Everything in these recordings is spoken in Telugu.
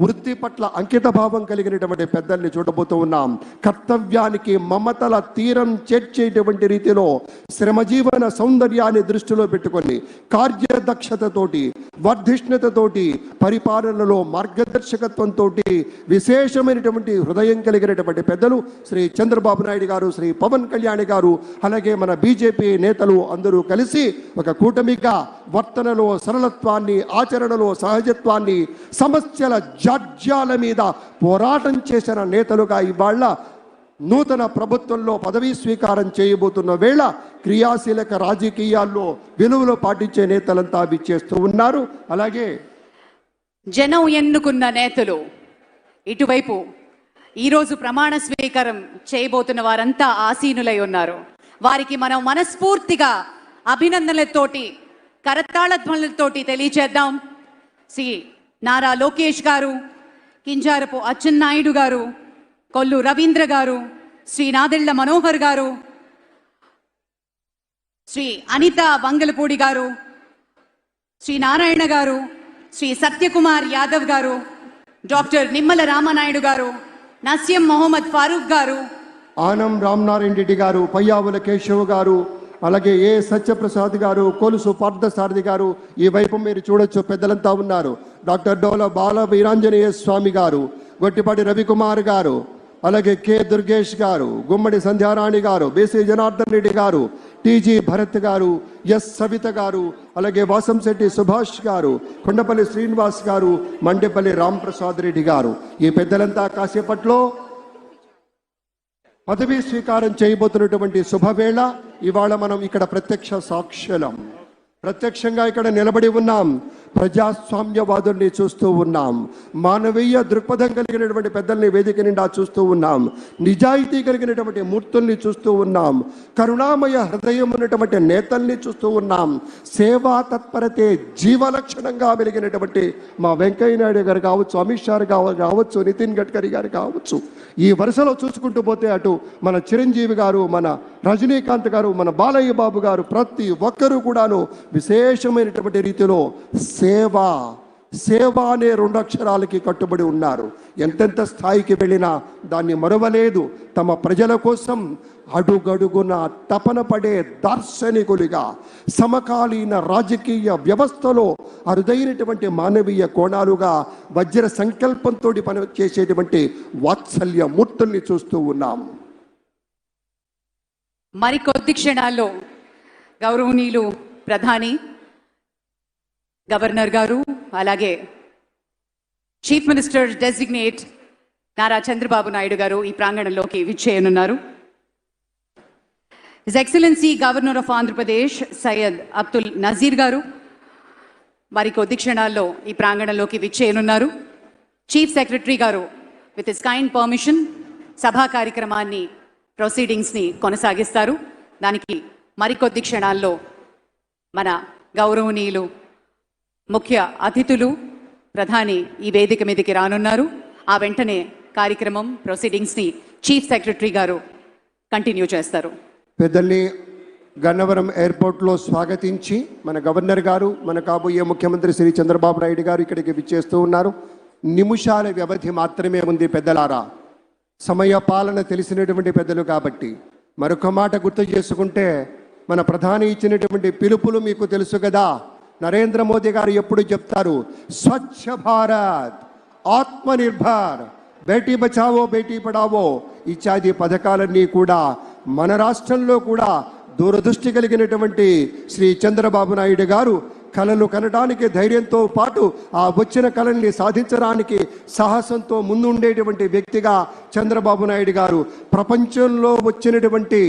వృత్తి పట్ల అంకిత భావం కలిగినటువంటి పెద్దల్ని చూడబోతూ ఉన్నాం. కర్తవ్యానికి మమతల తీరం చేర్చేటువంటి రీతిలో శ్రమజీవన సౌందర్యాన్ని దృష్టిలో పెట్టుకొని కార్యదక్షతతోటి వర్ధిష్ణుతతోటి పరిపాలనలో మార్గదర్శకత్వంతో విశేషమైనటువంటి హృదయం కలిగినటువంటి పెద్దలు శ్రీ చంద్రబాబు నాయుడు గారు శ్రీ పవన్ కళ్యాణ్ గారు అలాగే మన బీజేపీ నేతలు అందరూ కలిసి ఒక కూటమిగా వర్తనలో సరళత్వాన్ని ఆచరణలో సహజత్వాన్ని సమస్యల జాడ్యాల మీద పోరాటం చేసిన నేతలుగా ఇవాళ నూతన ప్రభుత్వంలో పదవీ స్వీకారం చేయబోతున్న వేళ క్రియాశీలక రాజకీయాల్లో విలువలు పాటించే నేతలంతా అవి చేస్తూ ఉన్నారు. అలాగే జనం ఎన్నుకున్న నేతలు ఇటువైపు ఈరోజు ప్రమాణ స్వీకారం చేయబోతున్న వారంతా ఆసీనులై ఉన్నారు. వారికి మనం మనస్ఫూర్తిగా అభినందనలతోటి కరతాళధ్వనులతోటి తెలియచేద్దాం. సి నారా లోకేష్ గారు కింజారపు అచ్చెన్నాయుడు గారు కొల్లు రవీంద్ర గారు శ్రీ నాదెళ్ళ మనోహర్ గారు శ్రీ అనిత వంగలపూడి గారు శ్రీ నారాయణ గారు శ్రీ సత్యకుమార్ యాదవ్ గారు డాక్టర్ నిమ్మల రామనాయుడు గారు నస్యం మొహమ్మద్ ఫారూక్ గారు ఆనం రామనారాయణ రెడ్డి గారు పయ్యావుల కేశవ్ గారు అలాగే ఏ సత్యప్రసాద్ గారు కొలుసు పార్థసారథి గారు ఈ వైపు మీరు చూడొచ్చు పెద్దలంతా ఉన్నారు. డాక్టర్ డోల బాల వీరాంజనేయ స్వామి గారు గొట్టిపాటి రవికుమార్ గారు అలాగే కె దుర్గేష్ గారు గుమ్మడి సంధ్యారాణి గారు బీసీ జనార్దన్ రెడ్డి గారు టీజీ భరత్ గారు ఎస్ సవిత గారు అలాగే వాసంశెట్టి సుభాష్ గారు కొండపల్లి శ్రీనివాస్ గారు మండేపల్లి రాంప్రసాద్ రెడ్డి గారు. ఈ పెద్దలంతా కాసేపట్లో పదవీ స్వీకారం చేయబోతున్నటువంటి శుభవేళ. ఇవాళ మనం ఇక్కడ ప్రత్యక్ష సాక్షులం. ప్రత్యక్షంగా ఇక్కడ నిలబడి ఉన్నాం. ప్రజాస్వామ్యవాదుల్ని చూస్తూ ఉన్నాం. మానవీయ దృక్పథం కలిగినటువంటి పెద్దల్ని వేదిక నిండా చూస్తూ ఉన్నాం. నిజాయితీ కలిగినటువంటి మూర్తుల్ని చూస్తూ ఉన్నాం. కరుణామయ హృదయం ఉన్నటువంటి నేతల్ని చూస్తూ ఉన్నాం. సేవా తత్పరతే జీవలక్షణంగా వెలిగినటువంటి మా వెంకయ్య నాయుడు గారు కావచ్చు అమిత్ షా గారు కావచ్చు నితిన్ గడ్కరీ గారు కావచ్చు. ఈ వరుసలో చూసుకుంటూ పోతే అటు మన చిరంజీవి గారు మన రజనీకాంత్ గారు మన బాలయ్య బాబు గారు ప్రతి ఒక్కరూ కూడాను విశేషమైనటువంటి రీతిలో సేవ సేవ అనే రెండు అక్షరాలకి కట్టుబడి ఉన్నారు. ఎంతెంత స్థాయికి వెళ్ళినా దాన్ని మరవలేదు. తమ ప్రజల కోసం అడుగడుగున తపన పడే దార్శనికులుగా సమకాలీన రాజకీయ వ్యవస్థలో అరుదైనటువంటి మానవీయ కోణాలుగా వజ్ర సంకల్పంతో పని చేసేటువంటి వాత్సల్య మూర్తుల్ని చూస్తూ ఉన్నాం. మరికొద్ది క్షణాల్లో గౌరవనీయులు ప్రధాని గవర్నర్ గారు అలాగే chief minister designate Nara Chandrababu Naidu garu ఈ ప్రాంగణంలోకి విచ్చేయనున్నారు. His excellency governor of Andhra Pradesh Syed Abdul Nazeer garu మరి కొద్ది క్షణాల్లో ఈ ప్రాంగణంలోకి విచ్చేయనున్నారు. Chief secretary garu with his kind permission సభా కార్యక్రమాన్ని ప్రొసీడింగ్స్ని కొనసాగిస్తారు. దానికి మరికొద్ది క్షణాల్లో మన గౌరవనీయులు ముఖ్య అతిథులు ప్రధాని ఈ వేదిక మీదకి రానున్నారు. ఆ వెంటనే కార్యక్రమం ప్రొసీడింగ్స్ని చీఫ్ సెక్రటరీ గారు కంటిన్యూ చేస్తారు. పెద్దల్ని గన్నవరం ఎయిర్పోర్ట్లో స్వాగతించి మన గవర్నర్ గారు మన కాబోయే ముఖ్యమంత్రి శ్రీ చంద్రబాబు నాయుడు గారు ఇక్కడికి విచ్చేస్తూ ఉన్నారు. నిమిషాల వ్యవధి మాత్రమే ఉంది పెద్దలారా. సమయ పాలన తెలిసినటువంటి పెద్దలు కాబట్టి మరొక మాట గుర్తు చేసుకుంటే మన ప్రధాని ఇచ్చినటువంటి పిలుపులు మీకు తెలుసు కదా. నరేంద్ర మోదీ గారు ఎప్పుడు చెప్తారు స్వచ్ఛ భారత్ ఆత్మనిర్భర్ బేటీ బచావో బేటీ పడావో ఇత్యాది పథకాలన్నీ కూడా మన రాష్ట్రంలో కూడా దూరదృష్టి కలిగినటువంటి శ్రీ చంద్రబాబు నాయుడు గారు కళలు కనడానికి ధైర్యంతో పాటు ఆ వచ్చిన కళల్ని సాధించడానికి సాహసంతో ముందుండేటువంటి వ్యక్తిగా చంద్రబాబు నాయుడు గారు. ప్రపంచంలో వచ్చినటువంటి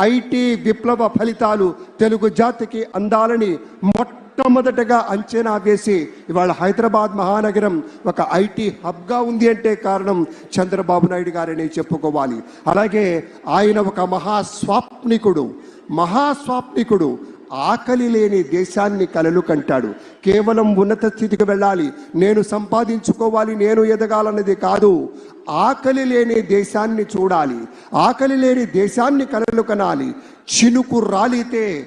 ఐటీ విప్లవ ఫలితాలు తెలుగు జాతికి అందాలని మొట్టమొదటగా అంచనా వేసి ఇవాళ హైదరాబాద్ మహానగరం ఒక ఐటీ హబ్గా ఉంది అంటే కారణం చంద్రబాబు నాయుడు గారని చెప్పుకోవాలి. అలాగే ఆయన ఒక మహాస్వాప్నికుడు. మహాస్వాప్నికుడు. ఆకలి లేని దేశాన్ని కలలు కంటాడు. కేవలం ఉన్నత స్థితికి వెళ్ళాలి. నేను సంపాదించుకోవాలి నేను ఎదగాలన్నది కాదు. ఆకలి లేని దేశాన్ని చూడాలి. ఆకలి లేని దేశాన్ని కలలు కనాలి. చినుకు రాలితే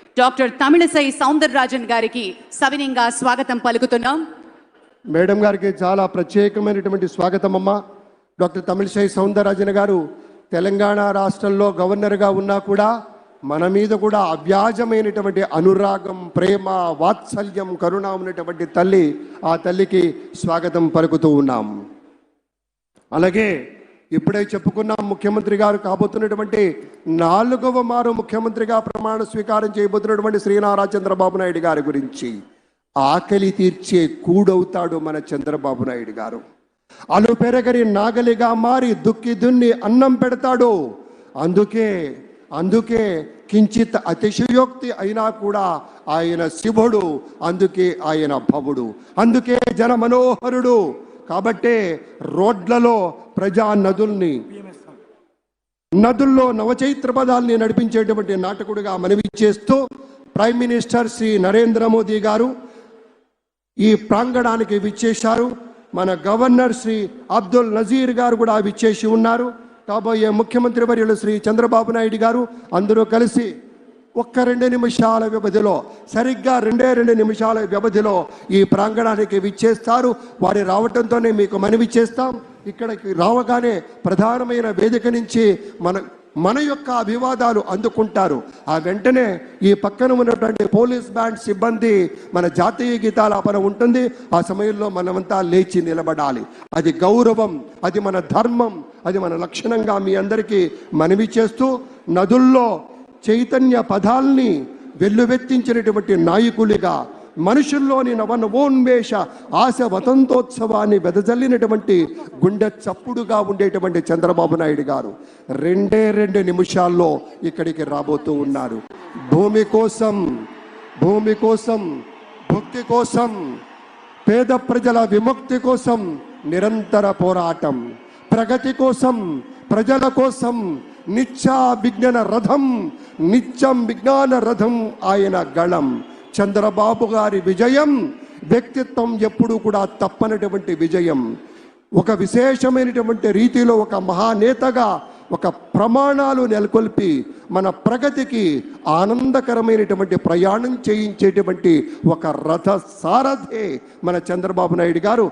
డాక్టర్ తమిళసై సౌందరరాజన్ గారికి సవినీయంగా స్వాగతం పలుకుతున్నాం. మేడం గారికి చాలా ప్రత్యేకమైనటువంటి స్వాగతం అమ్మా. డాక్టర్ తమిళసై సౌందరరాజన్ గారు తెలంగాణ రాష్ట్రంలో గవర్నర్గా ఉన్నా కూడా మన మీద కూడా అవ్యాజమైనటువంటి అనురాగం ప్రేమ వాత్సల్యం కరుణ ఉన్నటువంటి తల్లి ఆ తల్లికి స్వాగతం పలుకుతూ ఉన్నాం. అలాగే ఇప్పుడే చెప్పుకున్నాం ముఖ్యమంత్రి గారు కాబోతున్నటువంటి నాలుగవ మారు ముఖ్యమంత్రిగా ప్రమాణ స్వీకారం చేయబోతున్నటువంటి శ్రీనారా చంద్రబాబు నాయుడు గారి గురించి ఆకలి తీర్చే కూడవుతాడు మన చంద్రబాబు నాయుడు గారు. అలు పెరగరి నాగలిగా మారి దుక్కి దున్ని అన్నం పెడతాడు. అందుకే అందుకే కించిత్ అతిశయోక్తి అయినా కూడా ఆయన శివుడు అందుకే ఆయన భవుడు అందుకే జన మనోహరుడు కాబట్టే రోడ్లలో ప్రజా నదుల్ని నదుల్లో నవచైత్ర పదాల్ని నడిపించేటువంటి నాటకుడిగా మనవి చేస్తూ ప్రైమ్ మినిస్టర్ శ్రీ నరేంద్ర మోదీ గారు ఈ ప్రాంగణానికి విచ్చేశారు. మన గవర్నర్ శ్రీ అబ్దుల్ నజీర్ గారు కూడా విచ్చేసి ఉన్నారు. కాబోయే ముఖ్యమంత్రి వర్యులు శ్రీ చంద్రబాబు నాయుడు గారు అందరూ కలిసి ఒక్క రెండు నిమిషాల వ్యవధిలో సరిగ్గా రెండే రెండు నిమిషాల వ్యవధిలో ఈ ప్రాంగణానికి విచ్చేస్తారు. వారి రావటంతోనే మీకు మనవి చేస్తాం. ఇక్కడికి రావగానే ప్రధానమైన వేదిక నుంచి మన మన యొక్క అభివాదాలు అందుకుంటారు. ఆ వెంటనే ఈ పక్కన ఉన్నటువంటి పోలీస్ బ్యాండ్ సిబ్బంది మన జాతీయ గీతాలాపన ఉంటుంది. ఆ సమయంలో మనమంతా లేచి నిలబడాలి. అది గౌరవం అది మన ధర్మం అది మన లక్షణంగా మీ అందరికీ మనవి చేస్తూ నదుల్లో చైతన్య పదాల్ని వెల్లువెత్తించినటువంటి నాయకులుగా మనుషుల్లోని నవనవోన్మేష ఆశ వసంతోత్సవాన్ని వెదజల్లినటువంటి గుండె చప్పుడుగా ఉండేటువంటి చంద్రబాబు నాయుడు గారు రెండే రెండు నిమిషాల్లో ఇక్కడికి రాబోతూ ఉన్నారు. భూమి కోసం భూమి కోసం భక్తి కోసం పేద ప్రజల విముక్తి కోసం నిరంతర పోరాటం. ప్రగతి కోసం ప్రజల కోసం నిత్య విజ్ఞాన రథం నిత్యం విజ్ఞాన రథం ఆయన గళం. చంద్రబాబు గారి విజయం వ్యక్తిత్వం ఎప్పుడూ కూడా తప్పనటువంటి విజయం. ఒక విశేషమైనటువంటి రీతిలో ఒక మహానేతగా ఒక ప్రమాణాలు నెలకొల్పి మన ప్రగతికి ఆనందకరమైనటువంటి ప్రయాణం చేయించేటువంటి ఒక రథ సారథే మన చంద్రబాబు నాయుడు గారు.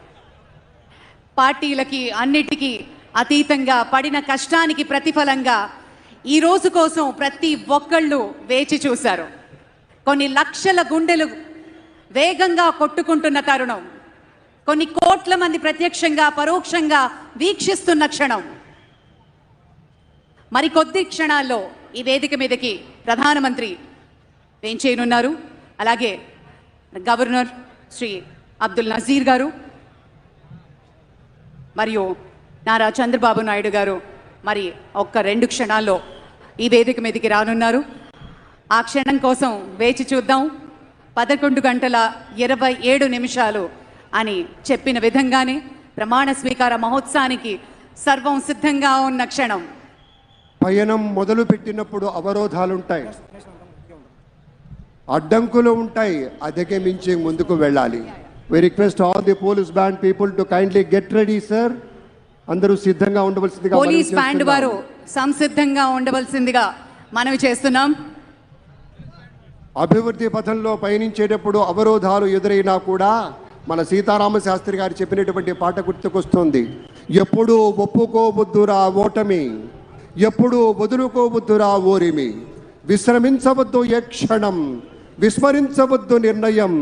పార్టీలకి అన్నిటికీ అతీతంగా పడిన కష్టానికి ప్రతిఫలంగా ఈ రోజు కోసం ప్రతి ఒక్కళ్ళు వేచి చూశారు. కొన్ని లక్షల గుండెలు వేగంగా కొట్టుకుంటున్న తరుణం. కొన్ని కోట్ల మంది ప్రత్యక్షంగా పరోక్షంగా వీక్షిస్తున్న క్షణం. మరి కొద్ది క్షణాల్లో ఈ వేదిక మీదకి ప్రధానమంత్రి ఏం చేయనున్నారు? అలాగే గవర్నర్ శ్రీ అబ్దుల్ నజీర్ గారు మరియు నారా చంద్రబాబు నాయుడు గారు మరి ఒక్క రెండు క్షణాల్లో ఈ వేదిక మీదకి రానున్నారు. ఆ క్షణం కోసం వేచి చూద్దాం. పదకొండు గంటల ఇరవై ఏడు నిమిషాలు అని చెప్పిన విధంగానే ప్రమాణ స్వీకార మహోత్సవానికి సర్వం సిద్ధంగా ఉన్న క్షణం. పయనం మొదలు పెట్టినప్పుడు అవరోధాలుంటాయి. అడ్డంకులు ఉంటాయి. అధిగమించి ముందుకు వెళ్ళాలి. We request all the police band people to kindly get ready sir అందరూ సిద్ధంగా ఉండవలసిందిగా పోలీస్ బ్యాండ్. వారు సంసిద్ధంగా ఉండవలసిందిగా మనవి చేస్తున్నాం. అభివృద్ధి పథంలో పయనించేటప్పుడు అవరోధాలు ఎదురైనా కూడా మన సీతారామ శాస్త్రి గారు చెప్పినటువంటి పాట గుర్తుకొస్తుంది. ఎప్పుడు ఒప్పుకోవద్దురా ఓటమి ఎప్పుడు వదులుకోవద్దురా ఓరిమి విశ్రమించవద్దు ఏ క్షణం విస్మరించవద్దు నిర్ణయం.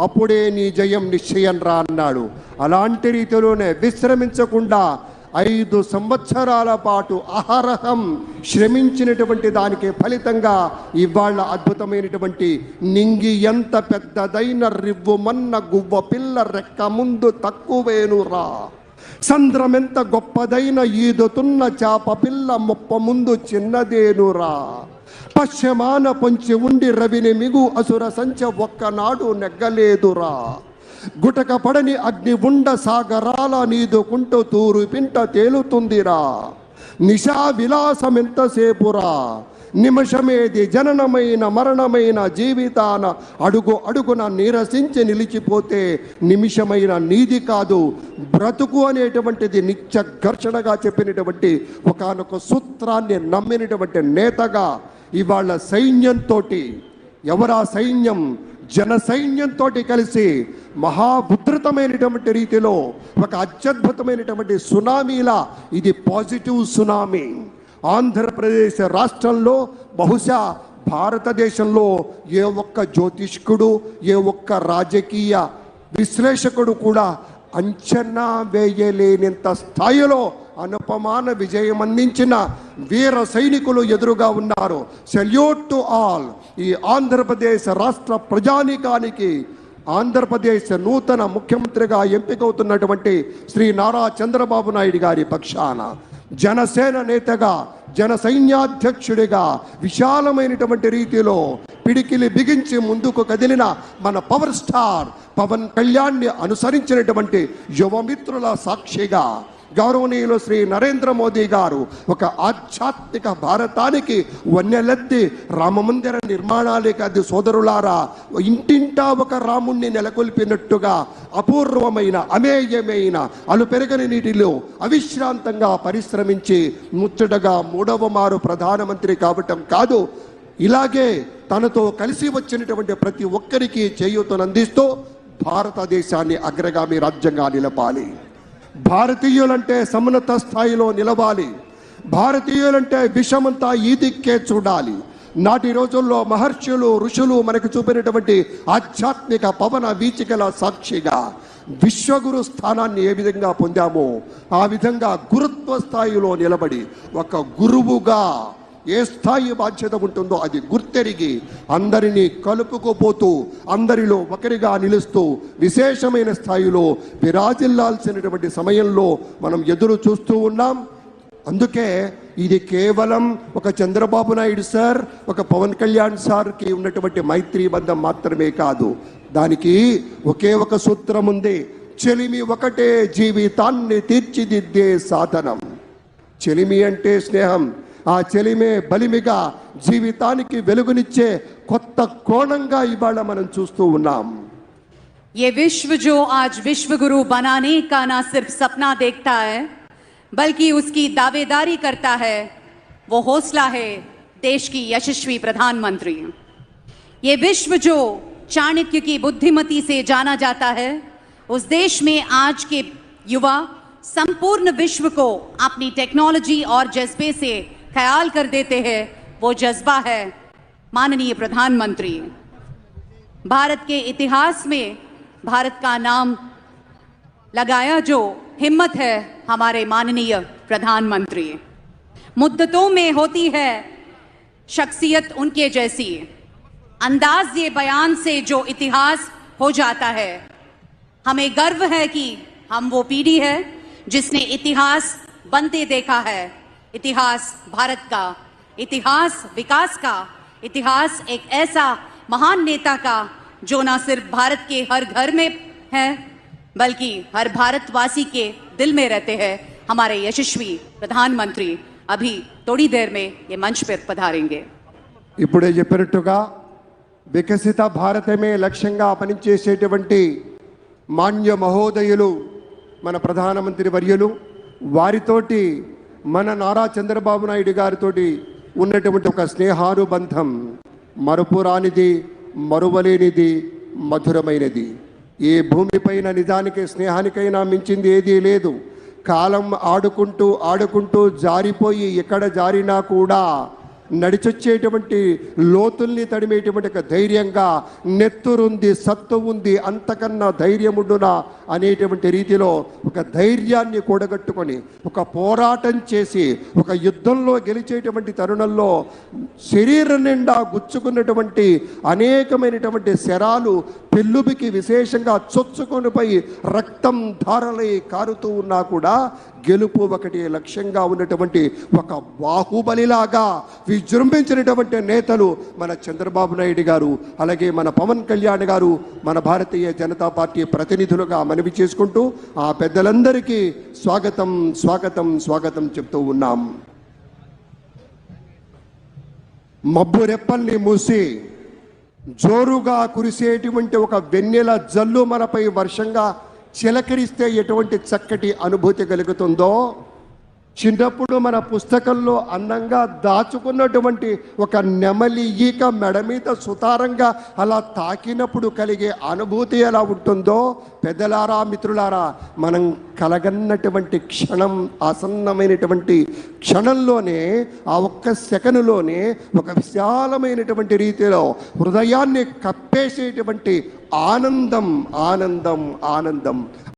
అప్పుడే నీ జయం నిశ్చయం రా అన్నాడు. అలాంటి రీతిలోనే విశ్రమించకుండా ఐదు సంవత్సరాల పాటు అహరహం శ్రమించినటువంటి దానికి ఫలితంగా ఇవాళ అద్భుతమైనటువంటి నింగి ఎంత పెద్దదైన రివ్వు మన్న గువ్వ పిల్ల రెక్క ముందు తక్కువేనురా. సంద్రమెంత గొప్పదైన ఈదుతున్న చాప పిల్ల ముప్ప ముందు చిన్నదేనురా. పశ్చిమాన పొంచి ఉండి రవిని మిగు అసుర సంచ ఒక్కనాడు నెగ్గలేదురా. గుటక పడని అగ్ని ఉండ సాగరాల నీదుకుంటూ తూరు పింట తేలుతుందిరా. నిశా విలాసం ఎంతసేపురా నిమిషమేది జననమైన మరణమైన జీవితాన అడుగు అడుగున నీరసించి నిలిచిపోతే నిమిషమైన నీది కాదు. బ్రతుకు అనేటువంటిది నిత్య ఘర్షణగా చెప్పినటువంటి ఒకానొక సూత్రాన్ని నమ్మినటువంటి నేతగా ఇవాళ సైన్యంతో ఎవరా సైన్యం? జన సైన్యంతో కలిసి మహాభద్రతమైనటువంటి రీతిలో ఒక అత్యద్భుతమైనటువంటి సునామీలా ఇది పాజిటివ్ సునామీ. ఆంధ్రప్రదేశ్ రాష్ట్రంలో బహుశా భారతదేశంలో ఏ ఒక్క జ్యోతిష్కుడు ఏ ఒక్క రాజకీయ విశ్లేషకుడు కూడా అంచనా వేయలేనంత స్థాయిలో అనుపమాన విజయం అందించిన వీర సైనికులు ఎదురుగా ఉన్నారు. సెల్యూట్ టు ఆల్ ఈ ఆంధ్రప్రదేశ్ రాష్ట్ర ప్రజానీకానికి ఆంధ్రప్రదేశ్ నూతన ముఖ్యమంత్రిగా ఎంపికవుతున్నటువంటి శ్రీ నారా చంద్రబాబు నాయుడు గారి పక్షాన జనసేన నేతగా జన సైన్యాధ్యక్షుడిగా విశాలమైనటువంటి రీతిలో పిడికిలి బిగించి ముందుకు కదిలిన మన పవర్ స్టార్ పవన్ కళ్యాణ్ని అనుసరించినటువంటి యువమిత్రుల సాక్షిగా గౌరవనీయులు శ్రీ నరేంద్ర మోదీ గారు ఒక ఆధ్యాత్మిక భారతానికి వన్నెలెత్తి రామమందిర నిర్మాణానికి అది సోదరులారా ఇంటింటా ఒక రాముణ్ణి నెలకొల్పినట్టుగా అపూర్వమైన అమేయమైన అలుపెరగని నీటిలో అవిశ్రాంతంగా పరిశ్రమించి ముచ్చటగా మూడవ మారు ప్రధానమంత్రి కావటం కాదు. ఇలాగే తనతో కలిసి వచ్చినటువంటి ప్రతి ఒక్కరికి చేయూతనందిస్తూ భారతదేశాన్ని అగ్రగామి రాజ్యంగా నిలపాలి. భారతీయులంటే సమన్నత స్థాయిలో నిలవాలి. భారతీయులంటే విషమంతా ఈ దిక్కే చూడాలి. నాటి రోజుల్లో మహర్షులు ఋషులు మనకు చూపినటువంటి ఆధ్యాత్మిక పవన వీచికల సాక్షిగా విశ్వగురు స్థానాన్ని ఏ విధంగా పొందామో ఆ విధంగా గురుత్వ స్థాయిలో నిలబడి ఒక గురువుగా ఏ స్థాయి బాధ్యత ఉంటుందో అది గుర్తెరిగి అందరినీ కలుపుకుపోతూ అందరిలో ఒకరిగా నిలుస్తూ విశేషమైన స్థాయిలో విరాజిల్లాల్సినటువంటి సమయంలో మనం ఎదురు చూస్తూ ఉన్నాం. అందుకే ఇది కేవలం ఒక చంద్రబాబు నాయుడు సార్ ఒక పవన్ కళ్యాణ్ సార్కి ఉన్నటువంటి మైత్రి బంధం మాత్రమే కాదు. దానికి ఒకే ఒక సూత్రం ఉంది. చెలిమి ఒకటే జీవితాన్ని తీర్చిదిద్దే సాధనం. చెలిమి అంటే స్నేహం. ఆ చెలిమే బలిమిగా జీవితానికి వెలుగునిచ్చే కొత్త కోణంగా ఇవాళ మనం చూస్తూ ఉన్నాం ये विश्व जो आज विश्व गुरु बनाने का ना सिर्फ सपना देखता है बल्कि उसकी दावेदारी करता है वो हौसला है देश की यशस्वी प्रधानमंत्री ये विश्व जो चाणक्य की बुद्धिमती से जाना जाता है उस देश में आज के युवा संपूर्ण विश्व को अपनी टेक्नोलॉजी और जज्बे से ख्याल कर देते हैं, वो जज्बा है। माननीय प्रधानमंत्री, भारत के इतिहास में भारत का नाम लगाया जो हिम्मत है हमारे माननीय प्रधानमंत्री। मुद्दतों में होती है शख्सियत उनके जैसी। अंदाज ये बयान से जो इतिहास हो जाता है, हमें गर्व है कि हम वो पीढ़ी है जिसने इतिहास बनते देखा है। इतिहास भारत का इतिहास विकास का इतिहास एक ऐसा महान नेता का जो ना सिर्फ भारत के हर घर में है बल्कि हर भारतवासी के दिल में रहते हैं हमारे यशस्वी प्रधानमंत्री अभी थोड़ी देर में ये मंच पर पधारेंगे ఇప్పుడే చెప్పినట్టుగా వికసిత భారతమే లక్ష్యంగా పనిచేసేటువంటి మాన్య మహోదయులు మన ప్రధానమంత్రి వర్యులు వారితోటి మన నారా చంద్రబాబు నాయుడు గారితో ఉన్నటువంటి ఒక స్నేహానుబంధం మరుపురానిది మరువలేనిది మధురమైనది. ఏ భూమిపైన నిజానికి స్నేహానికైనా మించింది ఏదీ లేదు. కాలం ఆడుకుంటూ ఆడుకుంటూ జారిపోయి ఎక్కడ జారినా కూడా నడిచొచ్చేటువంటి లోతుల్ని తడిమేటువంటి ఒక ధైర్యంగా నెత్తురుంది సత్తు ఉంది అంతకన్నా ధైర్యముండునా అనేటువంటి రీతిలో ఒక ధైర్యాన్ని కూడగట్టుకొని ఒక పోరాటం చేసి ఒక యుద్ధంలో గెలిచేటువంటి తరుణంలో శరీరం నిండా గుచ్చుకున్నటువంటి అనేకమైనటువంటి శరాలు పెళ్ళుబికి విశేషంగా చొచ్చుకొని పోయి రక్తం ధారలై కారుతూ ఉన్నా కూడా గెలుపు ఒకటి లక్ష్యంగా ఉన్నటువంటి ఒక బాహుబలిలాగా విజృంభించినటువంటి నేతలు మన చంద్రబాబు నాయుడు గారు అలాగే మన పవన్ కళ్యాణ్ గారు మన భారతీయ జనతా పార్టీ ప్రతినిధులుగా మనవి చేసుకుంటూ ఆ పెద్దలందరికీ స్వాగతం స్వాగతం స్వాగతం చెప్తూ ఉన్నాం. మబ్బు రెప్పల్ని మూసి జోరుగా కురిసేటువంటి ఒక వెన్నెల జల్లు మనపై వర్షంగా చిలకరిస్తే ఎటువంటి చక్కటి అనుభూతి కలుగుతుందో? చిన్నప్పుడు మన పుస్తకంలో అందంగా దాచుకున్నటువంటి ఒక నెమలి ఈక మెడ మీద సుతారంగా అలా తాకినప్పుడు కలిగే అనుభూతి ఎలా ఉంటుందో పెద్దలారా మిత్రులారా మనం కలగన్నటువంటి క్షణం ఆసన్నమైనటువంటి క్షణంలోనే ఆ ఒక్క సెకనులోనే ఒక విశాలమైనటువంటి రీతిలో హృదయాన్ని కప్పేసేటువంటి ఆనందం ఆనందం ఆనందం.